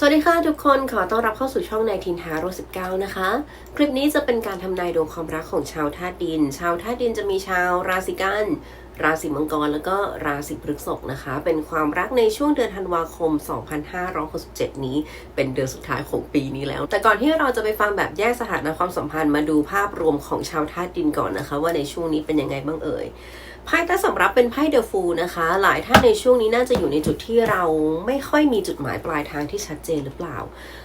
สวัสดีค่ะทุกคนขอต้อนรับเข้าสู่ช่องนายทินทาโร19นะคะ คลิปนี้จะเป็นการทำนายดวงความรักของชาวธาตุดิน ชาวธาตุดินจะมีชาวราศีกัน ราศีมังกรแล้วก็ราศีพฤษภนะคะ เป็นความรักในช่วงเดือนธันวาคม 2567 นี้ เป็นเดือนสุดท้ายของปีนี้แล้ว แต่ก่อนที่เราจะไปฟังแบบแยกสถานะความสัมพันธ์มาดูภาพรวมของชาวธาตุดินก่อนนะคะ ว่าในช่วงนี้เป็นยังไงบ้างเอ่ย ไพ่ใต้สำรับเป็นไพ่เดอะฟูนะคะ หลายท่านในช่วงนี้น่าจะอยู่ในจุดที่เราไม่ค่อยมีจุดหมายปลายทางที่ชัดเจนหรือเปล่า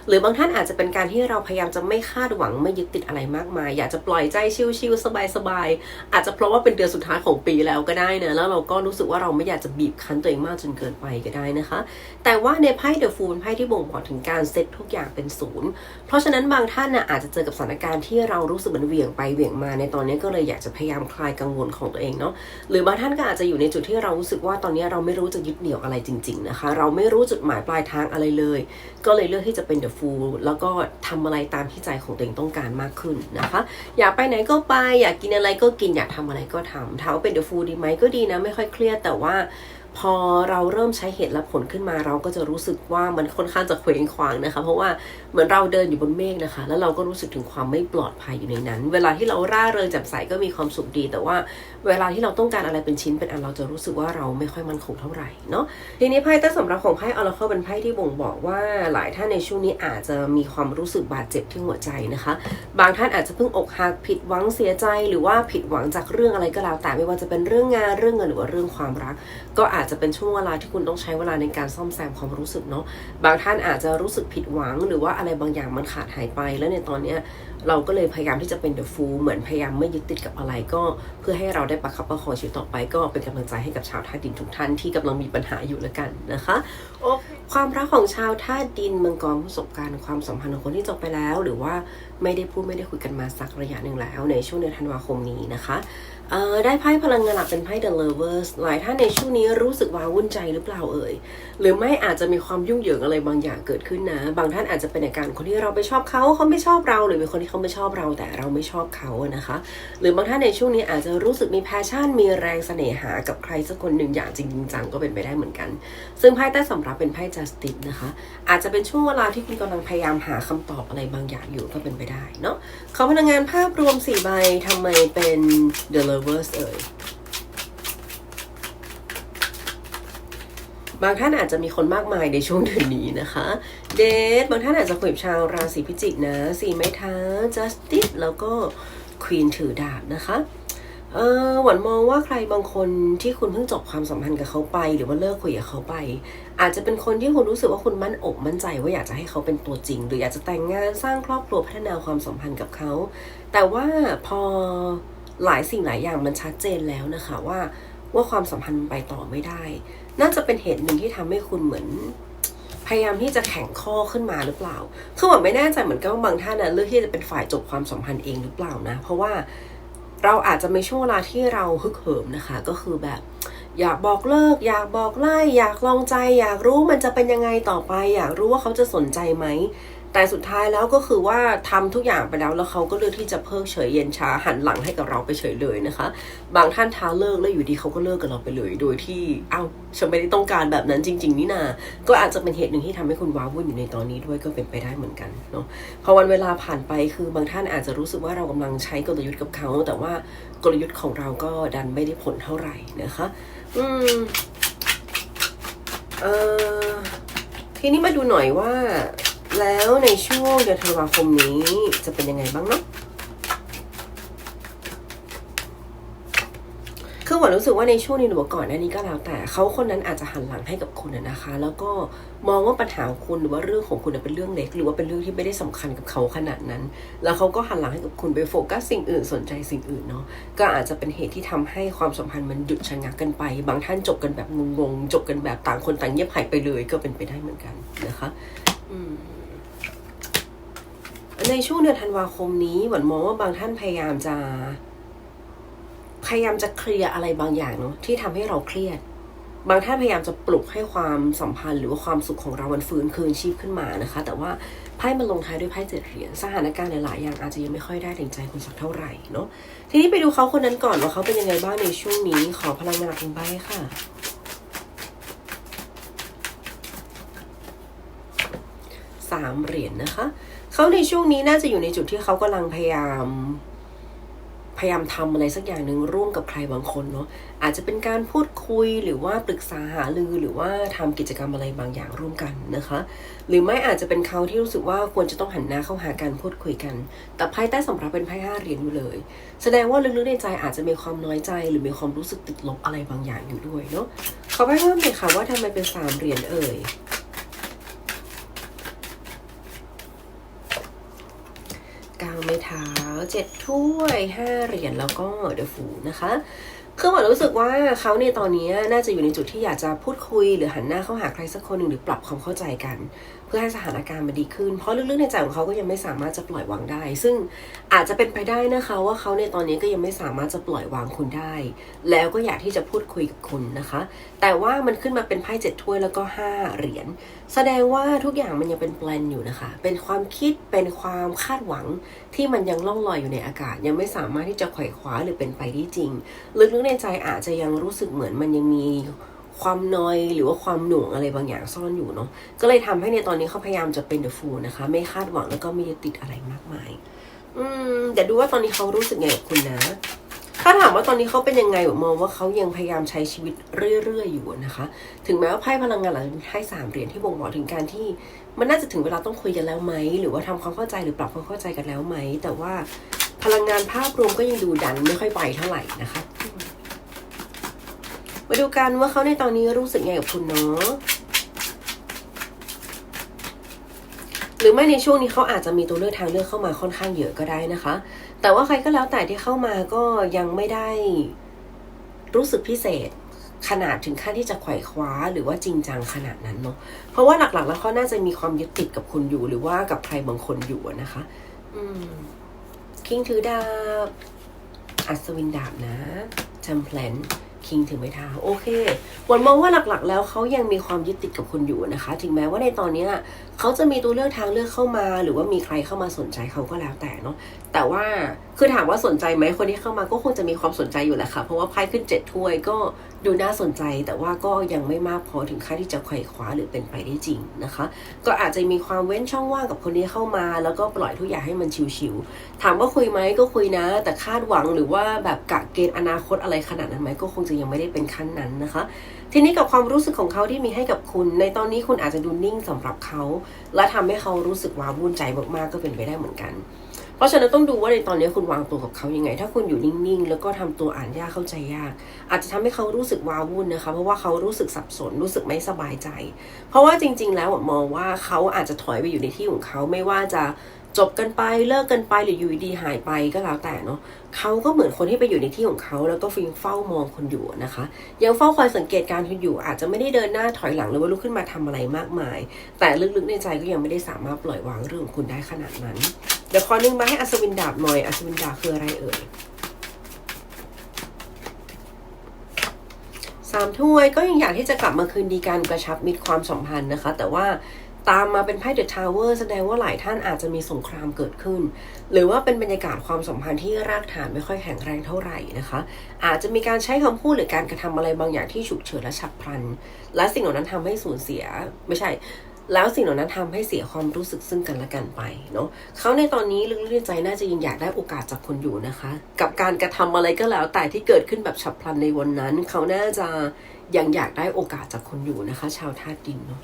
หรือบางท่านอาจจะเป็นการที่เราพยายามจะไม่คาดหวังไม่ยึดติดอะไรมากมาย อยากจะปล่อยใจชิลๆสบายๆอาจจะเพราะว่าเป็นเดือนสุดท้ายของปีแล้วก็ได้นะแล้วเราก็รู้สึกว่าเราไม่อยากจะบีบคั้นตัวเองมากจนเกินไปก็ได้นะคะ แต่ว่าในไพ่เดอะฟูเป็นไพ่ที่บ่งบอกถึงการเซตทุกอย่างเป็นศูนย์เพราะฉะนั้นบางท่านน่ะอาจจะเจอกับสถานการณ์ที่เรารู้สึกเหมือนเหวี่ยงไปเหวี่ยงมาในตอนนี้ก็เลยอยากจะพยายามคลายกังวลของตัวเองเนาะรือบางท่านก็อาจจะอยู่ในจุดที่เรารู้สึกว่าตอนนี้เราไม่รู้จะยึดเหนี่ยวอะไรจริง ๆ นะคะ เราไม่รู้จุดหมายปลายทางอะไรเลย ก็เลยเลือกที่จะเป็น the fool แล้วก็ทำอะไรตามที่ใจของตัวเองต้องการมากขึ้นนะคะ อยากไปไหนก็ไปอยากกินอะไรก็กินอยากทำอะไรก็ทำถามว่าเป็น the fool ดีไหมก็ดีนะ ไม่ค่อยเครียดแต่ว่าพอเราเริ่มใช้เหตุและผลขึ้นมาเราก็จะรู้สึกว่ามันค่อนข้างจะเคว้งคว้างนะคะ เพราะว่า เหมือนเราเดินอยู่บนเมฆนะคะ แล้วเราก็รู้สึกถึงความไม่ปลอดภัยอยู่ในนั้น เวลาที่เราร่าเริงแจ่มใสก็มีความสุขดี แต่ว่าเวลาที่เราต้องการอะไรเป็นชิ้นเป็นอันเราจะรู้สึกว่าเราไม่ค่อยมั่นคงเท่าไหร่เนาะทีนี้ไพ่ใต้สำรับของไพ่ออร์เคิลเป็นไพ่ที่บ่งบอกว่าหลายท่านในช่วงนี้อาจจะมีความรู้สึกบาดเจ็บที่หัวใจนะคะ บางท่านอาจจะเพิ่งอกหักผิดหวังเสียใจหรือว่าผิดหวังจากเรื่องอะไรก็แล้ว แต่ไม่ว่าจะเป็นเรื่องงานเรื่องเงินหรือว่าเรื่องความรัก ก็อาจจะเป็นช่วงเวลาที่คุณต้องใช้เวลาในการซ่อมแซมความรู้สึกเนาะบางท่านอาจจะรู้สึกผิดหวังหรือว่าอะไรบางอย่างมันขาดหายไป แล้วในตอนเนี้ย เราก็เลยพยายามที่จะเป็นเดอะฟูลเหมือนพยายามไม่ยึดติดกับอะไรก็ เพื่อให้เราได้ประคับประคองชีวิตต่อไป ก็เป็นกำลังใจให้กับชาวธาตุดินทุกท่านที่กำลังมีปัญหาอยู่แล้วกันนะคะโอความรักของชาวธาตุดินมังกรประสบการณ์ความสัมพันธ์ของคนที่จบไปแล้ว หรือว่าไม่ได้พูดไม่ได้คุยกันมาสักระยะหนึ่งแล้ว ในช่วงเดือนธันวาคมนี้นะคะได้ไพ่พลังงานหลักเป็นไพ่ The Lovers หลายท่านในช่วงนี้รู้สึกว้าวุ่นใจหรือเปล่าเอ่ย หรือไม่อาจจะมีความยุ่งเหยิงอะไรบางอย่างเกิดขึ้นนะ บางท่านอาจจะเป็นอาการคนที่เราไปชอบเขาเขาไม่ชอบเราหรือเป็นคนที่เขาไม่ชอบเราแต่เราไม่ชอบเขาอะนะคะ หรือบางท่านในช่วงนี้อาจจะรู้สึกมีแพชชั่น มีแรงเสน่หากับใครสักคนหนึ่งอย่างจริงจังก็เป็นไปได้เหมือนกัน ซึ่งไพ่ใต้สำรับเป็นไพ่จัสติสนะคะ อาจจะเป็นช่วงเวลาที่คุณกำลังพยายามหาคำตอบอะไรบางอย่างอยู่ก็เป็นไปได้เนาะขอพลังงานภาพรวม4ใบทำไมเป็น the lovers เอ่ย บางท่านอาจจะมีคนมากมายในช่วงเดือนนี้นะคะ เดทบางท่านอาจจะคุยกับชาวราศีพิจิกนะสี่ไม้เท้า justice แล้วก็ queen ถือดาบนะคะเออหวันมองว่าใครบางคนที่คุณเพิ่งจบความสัมพันธ์กับเขาไป หรือว่าเลิกคุยกับเขาไป อาจจะเป็นคนที่คุณรู้สึกว่าคุณมั่นอกมั่นใจว่าอยากจะให้เขาเป็นตัวจริง หรืออยากจะแต่งงานสร้างครอบครัวพัฒนาความสัมพันธ์กับเขา แต่ว่าพอหลายสิ่งหลายอย่างมันชัดเจนแล้วนะคะว่าว่าความสัมพันธ์มันไปต่อไม่ได้ น่าจะเป็นเหตุหนึ่งที่ทำให้คุณเหมือน พยายามที่จะแข่งข้อขึ้นมาหรือเปล่า คือหวังไม่แน่ใจเหมือนกันว่าบางท่านนะเลือกที่จะเป็นฝ่ายจบความสัมพันธ์เองหรือเปล่านะ เพราะว่าเราอาจจะมีช่วงเวลาที่เราฮึกเหิมนะคะ ก็คือแบบ อยากบอกเลิก อยากบอกไล่ อยากลองใจ อยากรู้มันจะเป็นยังไงต่อไป อยากรู้ว่าเขาจะสนใจไหม แต่สุดท้ายแล้วก็คือว่าทำทุกอย่างไปแล้วแล้วเขาก็เลือกที่จะเพิกเฉยเย็นชาหันหลังให้กับเราไปเฉยเลยนะคะ บางท่านท้าเลิกแล้วอยู่ดีเขาก็เลิกกับเราไปเลย โดยที่เอ้าฉันไม่ได้ต้องการแบบนั้นจริง ๆ นี่นา ก็อาจจะเป็นเหตุหนึ่งที่ทำให้คุณว้าวุ่นอยู่ในตอนนี้ด้วยก็เป็นไปได้เหมือนกันเนาะพอวันเวลาผ่านไปคือบางท่านอาจจะรู้สึกว่าเรากำลังใช้กลยุทธ์กับเขา แต่ว่ากลยุทธ์ของเราก็ดันไม่ได้ผลเท่าไหร่นะคะ อืมเออทีนี้มาดูหน่อยว่า แล้วในช่วงเดือนธันวาคมนี้จะเป็นยังไงบ้างเนาะคือหวานรู้สึกว่าในช่วงนี้หรือว่าก่อนหน้านี้ก็แล้วแต่เขาคนนั้นอาจจะหันหลังให้กับคุณนะคะ แล้วก็มองว่าปัญหาของคุณหรือว่าเรื่องของคุณเป็นเรื่องเล็ก หรือว่าเป็นเรื่องที่ไม่ได้สำคัญกับเขาขนาดนั้น แล้วเขาก็หันหลังให้กับคุณไปโฟกัสสิ่งอื่นสนใจสิ่งอื่นเนาะก็อาจจะเป็นเหตุที่ทำให้ความสัมพันธ์มันหยุดชะงักกันไป บางท่านจบกันแบบงงๆจบกันแบบต่างคนต่างเงียบหายไปเลยก็เป็นไปได้เหมือนกันนะคะ อืม ในช่วงเดือนธันวาคมนี้หวันมองว่าบางท่านพยายามจะ พยายามจะเคลียร์อะไรบางอย่างเนาะที่ทำให้เราเครียด บางท่านพยายามจะปลุกให้ความสัมพันธ์ หรือว่าความสุขของเรามันฟื้นคืนชีพขึ้นมานะคะ แต่ว่าไพ่มันลงท้ายด้วยไพ่เจ็ดเหรียญสถานการณ์หลายๆอย่างอาจจะยังไม่ค่อยได้ถึงใจคุณสักเท่าไหร่เนาะทีนี้ไปดูเขาคนนั้นก่อนว่าเขาเป็นยังไงบ้างในช่วงนี้ ขอพลังงานหนึ่งใบค่ะสามเหรียญนะคะ เขาในช่วงนี้น่าจะอยู่ในจุดที่เขากำลังพยายาม พยายามทำอะไรสักอย่างหนึ่งร่วมกับใครบางคนเนาะอาจจะเป็นการพูดคุยหรือว่าปรึกษาหารือหรือว่าทำกิจกรรมอะไรบางอย่างร่วมกันนะคะ หรือไม่อาจจะเป็นเขาที่รู้สึกว่าควรจะต้องหันหน้าเข้าหาการพูดคุยกัน แต่ไพ่ใต้สำรับเป็นไพ่ห้าเหรียญอยู่เลย แสดงว่าลึกๆในใจอาจจะมีความน้อยใจ หรือมีความรู้สึกติดลบอะไรบางอย่างอยู่ด้วยเนาะขอไพ่เพิ่มหน่อยค่ะว่าทำไมเป็นสามเหรียญเอ่ย กลางไม้เท้าเจ็ดถ้วยห้าเหรียญแล้วก็เดอะฟูนะคะคือหมารู้สึกว่าเขาเนี่ยตอนนี้น่าจะอยู่ในจุดที่อยากจะพูดคุยหรือหันหน้าเข้าหาใครสักคนหนึ่งหรือปรับความเข้าใจกัน พื่อให้สถานการณ์มันดีขึ้น เพราะลึกๆในใจของเขาก็ยังไม่สามารถจะปล่อยวางได้ ซึ่งอาจจะเป็นไปได้นะคะว่าเขาในตอนนี้ก็ยังไม่สามารถจะปล่อยวางคุณได้ แล้วก็อยากที่จะพูดคุยกับคุณนะคะ แต่ว่ามันขึ้นมาเป็นไพ่เจ็ดถ้วยแล้วก็ห้าเหรียญแสดงว่าทุกอย่างมันยังเป็นแปลนอยู่นะคะ เป็นความคิดเป็นความคาดหวังที่มันยังล่องลอยอยู่ในอากาศ ยังไม่สามารถที่จะไขว่คว้าหรือเป็นไปได้จริง ลึกๆในใจอาจจะยังรู้สึกเหมือนมันยังมี ความนอยหรือว่าความหน่วงอะไรบางอย่างซ่อนอยู่เนาะก็เลยทำให้ในตอนนี้เขาพยายามจะเป็นเดอะฟูลนะคะ ไม่คาดหวังแล้วก็ไม่ติดอะไรมากมาย อืมเดี๋ยวดูว่าตอนนี้เขารู้สึกไงกับคุณนะ ถ้าถามว่าตอนนี้เขาเป็นยังไงมองว่าเขายังพยายามใช้ชีวิตเรื่อยๆอยู่นะคะ ถึงแม้ว่าไพ่พลังงานหลังไพ่สามเหรียญที่บ่งบอกถึงการที่ มันน่าจะถึงเวลาต้องคุยกันแล้วไหมหรือว่าทำความเข้าใจหรือปรับความเข้าใจกันแล้วไหมแต่ว่าพลังงานภาพรวมก็ยังดูดันไม่ค่อยไปเท่าไหร่นะคะ มาดูกันว่าเขาในตอนนี้รู้สึกไงกับคุณเนาะหรือไม่ในช่วงนี้เขาอาจจะมีตัวเลือกทางเลือกเข้ามาค่อนข้างเยอะก็ได้นะคะ แต่ว่าใครก็แล้วแต่ที่เข้ามาก็ยังไม่ได้รู้สึกพิเศษขนาดถึงขั้นที่จะไขว่คว้าหรือว่าจริงจังขนาดนั้นเนาะ เพราะว่าหลักๆ แล้วเขาน่าจะมีความยึดติดกับคุณอยู่ หรือว่ากับใครบางคนอยู่นะคะ อืม คิงถือดาบ อัศวินดาบนะจำแพลน คิงถือไม้เท้าโอเควันมองว่าหลักๆ แล้วเขายังมีความยึดติดกับคุณอยู่นะคะ ถึงแม้ว่าในตอนนี้เขาจะมีตัวเลือกทางเลือกเข้ามา หรือว่ามีใครเข้ามาสนใจเขาก็แล้วแต่เนาะแต่ว่าคือถามว่าสนใจไหมคนที่เข้ามาก็คงจะมีความสนใจอยู่แหละค่ะ เพราะว่าไพ่ขึ้นเจ็ดถ้วยก็ ดูน่าสนใจแต่ว่าก็ยังไม่มากพอถึงขั้นที่จะไขว่คว้าหรือเป็นไปได้จริงนะคะ ก็อาจจะมีความเว้นช่องว่างกับคนที่เข้ามา แล้วก็ปล่อยทุกอย่างให้มันชิวๆถามว่าคุยไหมก็คุยนะ แต่คาดหวังหรือว่าแบบกะเกณฑ์อนาคตอะไรขนาดนั้นไหมก็คงจะยังไม่ได้เป็นขั้นนั้นนะคะ ทีนี้กับความรู้สึกของเขาที่มีให้กับคุณ ในตอนนี้คุณอาจจะดูนิ่งสำหรับเขา และทำให้เขารู้สึกว้าวุ่นใจมากๆก็เป็นไปได้เหมือนกัน เพราะฉะนั้นต้องดูว่าในตอนนี้คุณวางตัวกับเขายังไง ถ้าคุณอยู่นิ่งๆ แล้วก็ทำตัวอ่านยากเข้าใจยาก อาจจะทำให้เขารู้สึกว้าวุ่นนะคะ เพราะว่าเขารู้สึกสับสนรู้สึกไม่สบายใจ เพราะว่าจริง ๆ แล้วมองว่าเขาอาจจะถอยไปอยู่ในที่ของเขาไม่ว่าจะ จบกันไปเลิกกันไปหรืออยู่ดีหายไปก็แล้วแต่เนาะเขาก็เหมือนคนที่ไปอยู่ในที่ของเขาแล้วก็ฟิงเฝ้ามองคนอยู่นะคะ ยังเฝ้าคอยสังเกตการณ์คุณอยู่อาจจะไม่ได้เดินหน้าถอยหลังหรือว่าลุกขึ้นมาทำอะไรมากมาย แต่ลึกๆในใจก็ยังไม่ได้สามารถปล่อยวางเรื่องของคุณได้ขนาดนั้น เดี๋ยวขอนึงมาให้อัศวินดาบหน่อยอัศวินดาบคืออะไรเอ่ยสามถ้วยก็ยังอยากที่จะกลับมาคืนดีกันกระชับมิตรความสัมพันธ์นะคะ แต่ว่า ตามมาเป็นไพ่เดอะทาวเวอร์แสดงว่าหลายท่านอาจจะมีสงครามเกิดขึ้น หรือว่าเป็นบรรยากาศความสัมพันธ์ที่รากฐานไม่ค่อยแข็งแรงเท่าไหร่นะคะ อาจจะมีการใช้คำพูดหรือการกระทำอะไรบางอย่างที่ฉุกเฉินและฉับพลัน และสิ่งเหล่านั้นทำให้สูญเสีย ไม่ใช่ แล้วสิ่งเหล่านั้นทำให้เสียความรู้สึกซึ่งกันและกันไปเนาะเขาในตอนนี้ลึกๆในใจน่าจะยังอยากได้โอกาสจากคนอยู่นะคะ กับการกระทำอะไรก็แล้วแต่ที่เกิดขึ้นแบบฉับพลันในวันนั้น เขาน่าจะยังอยากได้โอกาสจากคนอยู่นะคะ ชาวธาตุดินเนาะ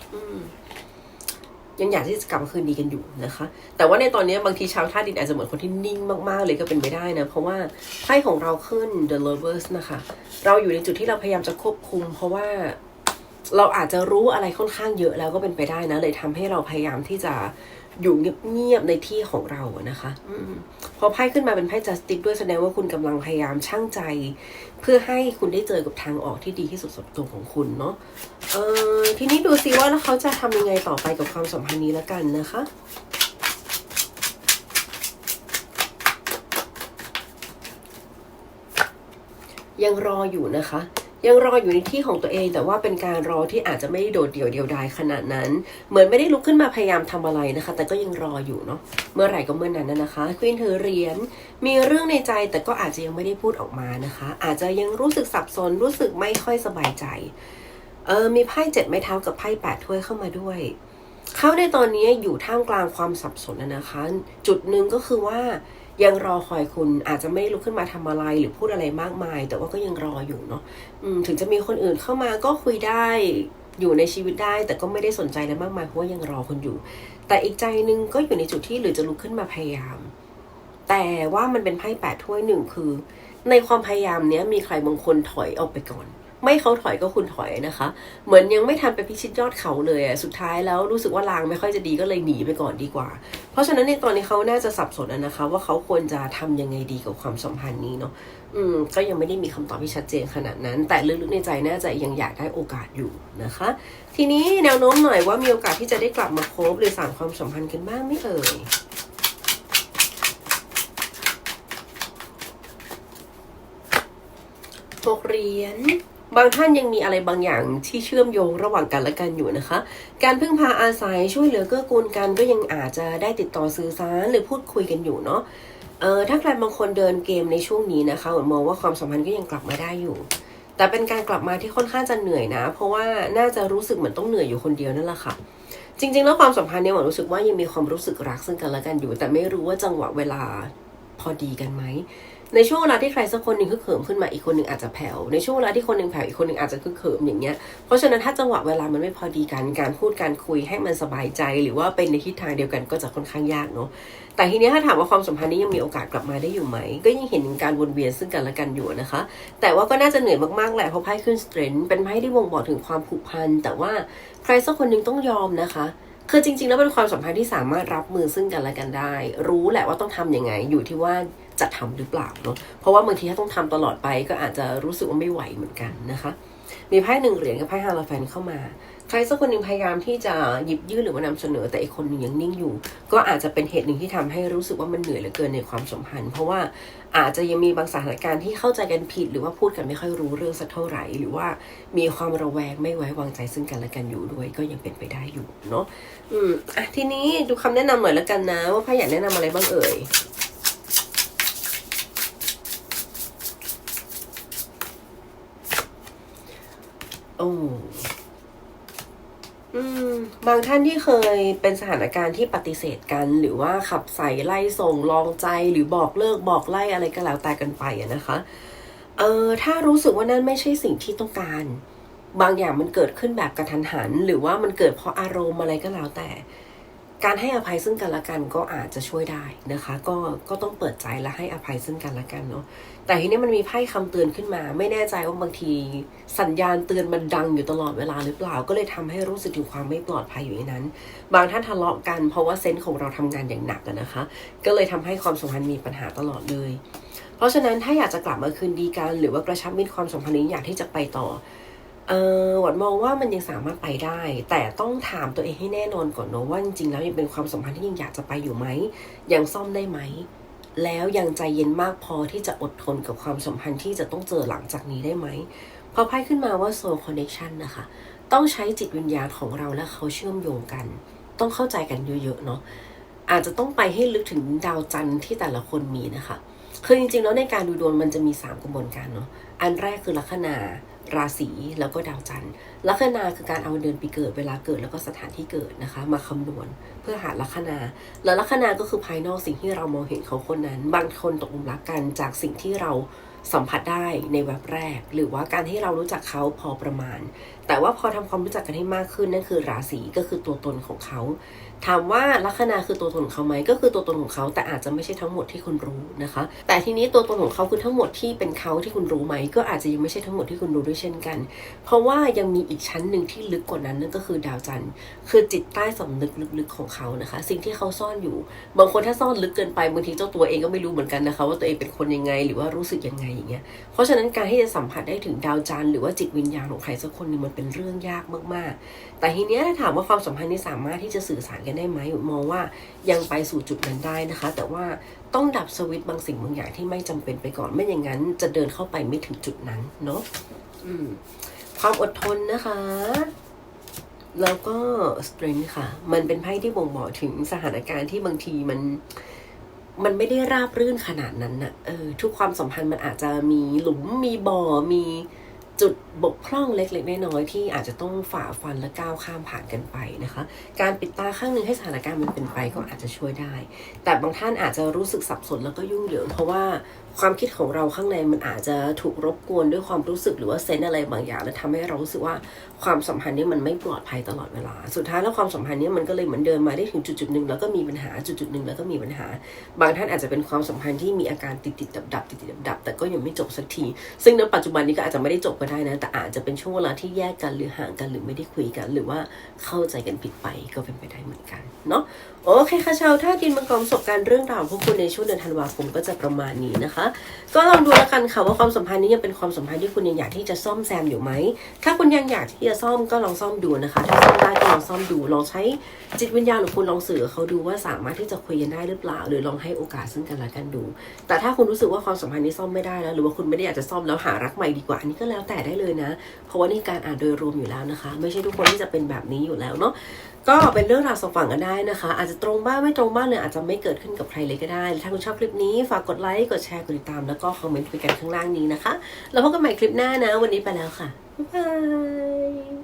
ยังอยากที่จะกลับมาคืนดีกันอยู่นะคะ แต่ว่าในตอนนี้บางทีชาวท่าดินอาจจะเหมือนคนที่นิ่งมากๆเลยก็เป็นไปได้นะ เพราะว่าไพ่ของเราขึ้น The Lovers นะคะ เราอยู่ในจุดที่เราพยายามจะควบคุม เพราะว่าเราอาจจะรู้อะไรค่อนข้างเยอะแล้วก็เป็นไปได้นะ เลยทำให้เราพยายามที่จะ อยู่เงียบๆในที่ของเราอะนะคะอืมพอไพ่ขึ้นมาเป็นไพ่จัสติกด้วยแสดงว่าคุณกำลังพยายามช่างใจ เพื่อให้คุณได้เจอกับทางออกที่ดีที่สุดสำหรับตัวของคุณเนาะเออทีนี้ดูซิว่าแล้วเขาจะทำยังไงต่อไปกับความสัมพันธ์นี้แล้วกันนะคะยังรออยู่นะคะ ยังรออยู่ในที่ของตัวเอง แต่ว่าเป็นการรอที่อาจจะไม่ได้โดดเดี่ยวเดียวดายขนาดนั้น เหมือนไม่ได้ลุกขึ้นมาพยายามทำอะไรนะคะ แต่ก็ยังรออยู่เนาะเมื่อไหร่ก็เมื่อนั้นนะคะควีนเธอเหรียญมีเรื่องในใจแต่ก็อาจจะยังไม่ได้พูดออกมานะคะ อาจจะยังรู้สึกสับสนรู้สึกไม่ค่อยสบายใจเออมีไพ่เจ็ดไม้เท้ากับไพ่แปดถ้วยเข้ามาด้วยเขาในตอนนี้อยู่ท่ามกลางความสับสนนะคะ จุดหนึ่งก็คือว่า ยังรอคอยคุณอาจจะไม่ลุกขึ้นมาทำอะไรหรือพูดอะไรมากมาย แต่ว่าก็ยังรออยู่เนาะถึงจะมีคนอื่นเข้ามาก็คุยได้อยู่ในชีวิตได้ แต่ก็ไม่ได้สนใจอะไรมากมายเพราะว่ายังรอคนอยู่ แต่อีกใจนึงก็อยู่ในจุดที่หรือจะลุกขึ้นมาพยายาม แต่ว่ามันเป็นไพ่แปดถ้วยหนึ่งคือ ในความพยายามเนี้ยมีใครบางคนถอยออกไปก่อน ไม่เขาถอยก็คุณถอยนะคะ เหมือนยังไม่ทันไปพิชิตยอดเขาเลยอะสุดท้ายแล้วรู้สึกว่าลางไม่ค่อยจะดีก็เลยหนีไปก่อนดีกว่า เพราะฉะนั้นในตอนนี้เขาน่าจะสับสนนะคะ ว่าเขาควรจะทำยังไงดีกับความสัมพันธ์นี้เนาะอืมก็ยังไม่ได้มีคำตอบที่ชัดเจนขนาดนั้น แต่ลึกๆในใจน่าจะยังอยากได้โอกาสอยู่นะคะ ทีนี้แนวโน้มหน่อยว่ามีโอกาสที่จะได้กลับมาคบหรือสานความสัมพันธ์กันบ้างไหม่เอ่ยหกเหรียญ บางท่านยังมีอะไรบางอย่างที่เชื่อมโยงระหว่างกันและกันอยู่นะคะ การพึ่งพาอาศัยช่วยเหลือเกื้อกูลกันก็ยังอาจจะได้ติดต่อสื่อสารหรือพูดคุยกันอยู่เนาะเออถ้าใครบางคนเดินเกมในช่วงนี้นะคะมมองว่าความสัมพันธ์ก็ยังกลับมาได้อยู่ แต่เป็นการกลับมาที่ค่อนข้างจะเหนื่อยนะ เพราะว่าน่าจะรู้สึกเหมือนต้องเหนื่อยอยู่คนเดียวนั่นแหละค่ะ จริง ๆ แล้วความสัมพันธ์เนี่ยหวานรู้สึกว่ายังมีความรู้สึกรักซึ่งกันและกันอยู่ แต่ไม่รู้ว่าจังหวะเวลาพอดีกันไหม ในช่วงเวลาที่ใครสักคนหนึ่งคึกเขิมขึ้นมาอีกคนหนึ่งอาจจะแผ่วในช่วงเวลาที่คนหนึ่งแผ่วอีกคนหนึ่งอาจจะคึกเขิมอย่างเงี้ยเพราะฉะนั้นถ้าจังหวะเวลามันไม่พอดีกันการพูดการคุยให้มันสบายใจ หรือว่าเป็นในทิศทางเดียวกันก็จะค่อนข้างยากเนาะแต่ทีนี้ถ้าถามว่าความสัมพันธ์นี้ยังมีโอกาสกลับมาได้อยู่ไหม ก็ยังเห็นการวนเวียนซึ่งกันและกันอยู่นะคะ แต่ว่าก็น่าจะเหนื่อยมากๆแหละเพราะไพ่ขึ้นสเตรนเป็นไพ่ที่บ่งบอกถึงความผูกพันแต่ว่าใครสักคนหนึ่งต้องยอมนะคะคือจริงๆ แล้วเป็นความสัมพันธ์ที่สามารถรับมือซึ่งกันและกันได้ รู้แหละว่าต้องทำยังไงอยู่ที่ว่า จะทำหรือเปล่าเนาะเพราะว่าบางทีถ้าต้องทำตลอดไปก็อาจจะรู้สึกว่าไม่ไหวเหมือนกันนะคะ มีไพ่หนึ่งเหรียญกับไพ่ฮาราแฟนเข้ามา ใครสักคนหนึ่งพยายามที่จะหยิบยื่นหรือว่านำเสนอแต่อีกคนหนึ่งยังนิ่งอยู่ ก็อาจจะเป็นเหตุหนึ่งที่ทำให้รู้สึกว่ามันเหนื่อยเหลือเกินในความสัมพันธ์ เพราะว่าอาจจะยังมีบางสถานการณ์ที่เข้าใจกันผิด หรือว่าพูดกันไม่ค่อยรู้เรื่องสักเท่าไหร่ หรือว่ามีความระแวงไม่ไว้วางใจซึ่งกันและกันอยู่ด้วยก็ยังเป็นไปได้อยู่เนาะอืมอะทีนี้ดูคำแนะนำหน่อยแล้วกันนะ ว่าไพ่อยากแนะนำอะไรบ้างเอ่ย โอ้อืมบางท่านที่เคยเป็นสถานการณ์ที่ปฏิเสธกัน หรือว่าขับใส่ไล่ส่งลองใจหรือบอกเลิกบอกไล่อะไรก็แล้วแต่กันไปนะคะ เออถ้ารู้สึกว่านั่นไม่ใช่สิ่งที่ต้องการ บางอย่างมันเกิดขึ้นแบบกระทันหัน หรือว่ามันเกิดเพราะอารมณ์อะไรก็แล้วแต่ การให้อภัยซึ่งกันและกันก็อาจจะช่วยได้นะคะ ก็ก็ต้องเปิดใจและให้อภัยซึ่งกันและกันเนาะแต่ทีนี้มันมีไพ่คำเตือนขึ้นมา ไม่แน่ใจว่าบางทีสัญญาณเตือนมันดังอยู่ตลอดเวลาหรือเปล่า ก็เลยทำให้รู้สึกถึงความไม่ปลอดภัยอยู่ในนั้น บางท่านทะเลาะกันเพราะว่าเซนส์ของเราทำงานอย่างหนักนะคะ ก็เลยทำให้ความสัมพันธ์มีปัญหาตลอดเลย เพราะฉะนั้นถ้าอยากจะกลับมาคืนดีกัน หรือว่ากระชับมิตรความสัมพันธ์นี้อยากที่จะไปต่อ เออหวัดมองว่ามันยังสามารถไปได้ แต่ต้องถามตัวเองให้แน่นอนก่อนเนอะว่าจริงๆแล้วยังเป็นความสัมพันธ์ที่ยังอยากจะไปอยู่ไหม ยังซ่อมได้ไหม แล้วยังใจเย็นมากพอที่จะอดทนกับความสัมพันธ์ที่จะต้องเจอหลังจากนี้ได้ไหมพอไพ่ขึ้นมาว่า soul connection นะคะ ต้องใช้จิตวิญญาณของเราและเขาเชื่อมโยงกัน ต้องเข้าใจกันเยอะๆเนาะอาจจะต้องไปให้ลึกถึงดาวจันทร์ที่แต่ละคนมีนะคะคือจริงๆแล้วในการดูดวงมันจะมี 3กระบวนการเนาะอันแรกคือลัคนา ราศีแล้วก็ดาวจันทร์ลัคนาคือการเอาเดือนปีเกิดเวลาเกิดแล้วก็สถานที่เกิดนะคะ มาคำนวณเพื่อหาลัคนา แล้วลัคนาก็คือภายนอกสิ่งที่เรามองเห็นเขาคนนั้น บางคนตกหลุมรักกันจากสิ่งที่เราสัมผัสได้ในแวบแรก หรือว่าการที่เรารู้จักเขาพอประมาณ แต่ว่าพอทำความรู้จักกันให้มากขึ้นนั่นคือราศีก็คือตัวตนของเขา ถามว่าลัคนาคือตัวตนของเขาไหมก็คือตัวตนของเขาแต่อาจจะไม่ใช่ทั้งหมดที่คุณรู้นะคะ แต่ทีนี้ตัวตนของเขาคือทั้งหมดที่เป็นเขาที่คุณรู้ไหมก็อาจจะยังไม่ใช่ทั้งหมดที่คุณรู้ด้วยเช่นกัน เพราะว่ายังมีอีกชั้นหนึ่งที่ลึกกว่านั้นนั่นก็คือดาวจันทร์คือจิตใต้สำนึกลึกๆของเขานะคะ สิ่งที่เขาซ่อนอยู่ บางคนถ้าซ่อนลึกเกินไปบางทีเจ้าตัวเองก็ไม่รู้เหมือนกันนะคะ ว่าตัวเองเป็นคนยังไงหรือว่ารู้สึกยังไงอย่างเงี้ยเพราะฉะนั้นการที่จะสัมผัสได้ถึงดาวจันทร์หรือว่าจิตวิญญาณของใครสักคนหนึงมันเป็นเรื่องยากมากๆ แต่ทีเนี้ยถ้าถามว่าความสัมพันธ์นี้สามารถที่จะสื่อสารกันได้ไหมมองว่ายังไปสู่จุดนั้นได้นะคะ แต่ว่าต้องดับสวิตบางสิ่งบางอย่างที่ไม่จำเป็นไปก่อน ไม่อย่างนั้นจะเดินเข้าไปไม่ถึงจุดนั้นเนาะความอดทนนะคะแล้วก็ strength ค่ะ มันเป็นไพ่ที่บ่งบอกถึงสถานการณ์ที่บางทีมัน มันไม่ได้ราบรื่นขนาดนั้นนะเออ ทุกความสัมพันธ์มันอาจจะมีหลุม มีบ่อ มี จุดบกพร่องเล็กๆน้อยๆที่อาจจะต้องฝ่าฟันและก้าวข้ามผ่านกันไปนะคะ การปิดตาข้างหนึ่งให้สถานการณ์มันเป็นไปก็อาจจะช่วยได้ แต่บางท่านอาจจะรู้สึกสับสนแล้วก็ยุ่งเหยิงเพราะว่าความคิดของเราข้างในมันอาจจะถูกรบกวนด้วยความรู้สึกหรือว่าเซนอะไรบางอย่าง แล้วทำให้เรารู้สึกว่าความสัมพันธ์นี้มันไม่ปลอดภัยตลอดเวลา สุดท้ายแล้วความสัมพันธ์นี้มันก็เลยเหมือนเดินมาได้ถึงจุดๆหนึ่งแล้วก็มีปัญหาจุดๆหนึ่งแล้วก็มีปัญหา บางท่านอาจจะเป็นความสัมพันธ์ที่มีอาการติดติดดับดับติดติดดับดับแต่ก็ยังไม่จบสักที ซึ่งในปัจจุบันนี้ก็อาจจะไม่ได้จบก็ได้นะ แต่อาจจะเป็นช่วงเวลาที่แยกกันหรือห่างกันหรือไม่ได้คุยกัน หรือว่าเข้าใจกันผิดไปก็เป็นไปได้เหมือนกันเนาะโอเคค่ะชาวท่าดินมังกรประสบการณ์เรื่องราวของพวกคุณในช่วงเดือนธันวาคมก็จะประมาณนี้นะคะ ก็ลองดูแล้วกันค่ะว่าความสัมพันธ์นี้ยังเป็นความสัมพันธ์ที่คุณยังอยากที่จะซ่อมแซมอยู่ไหม ถ้าคุณยังอยากที่จะซ่อมก็ลองซ่อมดูนะคะ ถ้าซ่อมได้ก็ลองซ่อมดู ลองใช้จิตวิญญาณของคุณลองสื่อเขาดูว่าสามารถที่จะคุยกันได้หรือเปล่า หรือลองให้โอกาสซึ่งกันและกันดู แต่ถ้าคุณรู้สึกว่าความสัมพันธ์นี้ซ่อมไม่ได้แล้ว หรือว่าคุณไม่ได้อยากจะซ่อมแล้วหารักใหม่ดีกว่าอันนี้ก็แล้วแต่ได้เลยนะ เพราะว่านี่การอ่านโดยรวมอยู่แล้วนะคะ ไม่ใช่ทุกคนที่จะเป็นแบบนี้อยู่แล้วเนาะ ก็เป็นเรื่องราวสองฝั่งกันได้นะคะ อาจจะตรงบ้างไม่ตรงบ้างเนี่ยอาจจะไม่เกิดขึ้นกับใครเลยก็ได้ ถ้าคุณชอบคลิปนี้ฝากกดไลค์กดแชร์กดติดตามแล้วก็คอมเมนต์คุยกันข้างล่างนี้นะคะ แล้วพบกันใหม่คลิปหน้านะ วันนี้ไปแล้วค่ะบ๊ายบาย